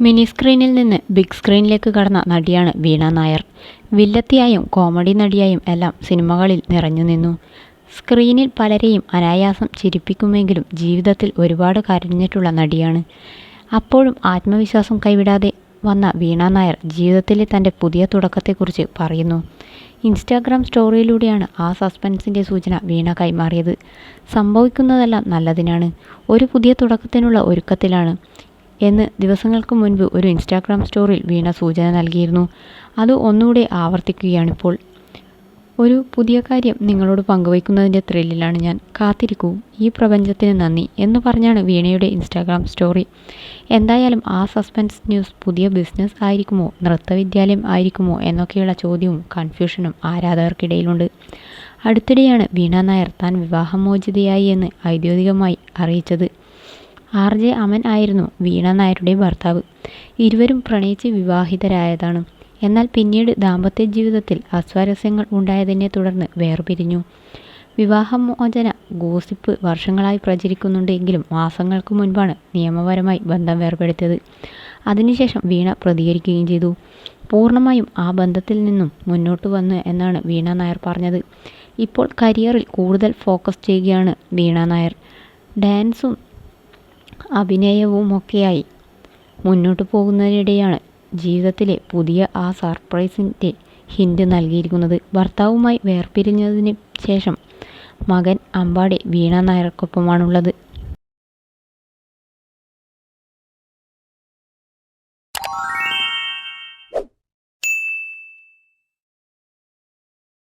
Mini സ്ക്രീനിൽ നിന്ന് big സ്ക്രീനിലേക്ക് കടന്ന നടിയാണ് വീണ നായർ. വില്ലത്തിയായും കോമഡി നടിയായും എല്ലാം സിനിമകളിൽ നിറഞ്ഞു നിന്നു. സ്ക്രീനിൽ പലരെയും അനായാസം ചിരിപ്പിക്കുമെങ്കിലും ജീവിതത്തിൽ ഒരുപാട് കരഞ്ഞിട്ടുള്ള നടിയാണ്. അപ്പോഴും ആത്മവിശ്വാസം കൈവിടാതെ വന്ന വീണ നായർ ജീവിതത്തിലെ തന്റെ പുതിയ തുടക്കത്തെക്കുറിച്ച് പറയുന്നു. ഇൻസ്റ്റാഗ്രാം സ്റ്റോറിയിലൂടെയാണ് ആ സസ്പെൻസിന്റെ സൂചന വീണ കൈമാറിയത്. സംഭവിക്കുന്നതെല്ലാം നല്ലതിനാണ്. ഒരു പുതിയ തുടക്കത്തിനുള്ള ഒരുക്കത്തിലാണ്. എന്ന് ദിവസങ്ങൾക്ക് മുൻപ് ഒരു ഇൻസ്റ്റാഗ്രാം സ്റ്റോറിയിൽ വീണ സൂചന നൽകിയിരുന്നു. അത് ഒന്നുകൂടെ ആവർത്തിക്കുകയാണിപ്പോൾ. ഒരു പുതിയ കാര്യം നിങ്ങളോട് പങ്കുവയ്ക്കുന്നതിന്റെ ത്രില്ലിലാണ് ഞാൻ. കാത്തിരിക്കൂ. ഈ പ്രപഞ്ചത്തിന് നന്ദി എന്ന് പറഞ്ഞാണ് വീണയുടെ ഇൻസ്റ്റാഗ്രാം സ്റ്റോറി എന്തായാലും ആ സസ്പെൻസ് ന്യൂസ് പുതിയ ബിസിനസ് ആയിരിക്കുമോ? നൃത്തവിദ്യാലയം ആയിരിക്കുമോ? എന്നൊക്കെയുള്ള ചോദ്യവും കൺഫ്യൂഷനും ആരാധകർക്കിടയിലുണ്ട്. അടുത്തിടെയാണ് വീണ നായർ താൻ വിവാഹമോചിതയായി എന്ന് ഔദ്യോഗികമായി അറിയിച്ചത്. ആർ ജെ അമൻ ആയിരുന്നു വീണ നായരുടെ ഭർത്താവ്. ഇരുവരും പ്രണയിച്ച് വിവാഹിതരായതാണ്. എന്നാൽ പിന്നീട് ദാമ്പത്യ ജീവിതത്തിൽ അസ്വാരസ്യങ്ങൾ ഉണ്ടായതിനെ തുടർന്ന് വേർപിരിഞ്ഞു. വിവാഹമോചന ഗോസിപ്പ് വർഷങ്ങളായി പ്രചരിക്കുന്നുണ്ടെങ്കിലും മാസങ്ങൾക്ക് മുൻപാണ് നിയമപരമായി ബന്ധം വേർപെടുത്തിയത്. അതിനുശേഷം വീണ പ്രതികരിക്കുകയും ചെയ്തു. പൂർണമായും ആ ബന്ധത്തിൽ നിന്നും മുന്നോട്ട് വന്നു എന്നാണ് വീണ നായർ പറഞ്ഞത്. ഇപ്പോൾ കരിയറിൽ കൂടുതൽ ഫോക്കസ് ചെയ്യുകയാണ് വീണ നായർ. ഡാൻസും അഭിനയവുമൊക്കെയായി. മുന്നോട്ട് പോകുന്നതിനിടെയാണ് ജീവിതത്തിലെ പുതിയ ആ സർപ്രൈസിന്റെ ഹിൻഡ് നൽകിയിരിക്കുന്നത്. ഭർത്താവുമായി വേർപിരിഞ്ഞതിന് ശേഷം മകൻ അമ്പാടി വീണ നായർക്കൊപ്പമാണുള്ളത്.